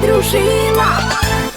дружина.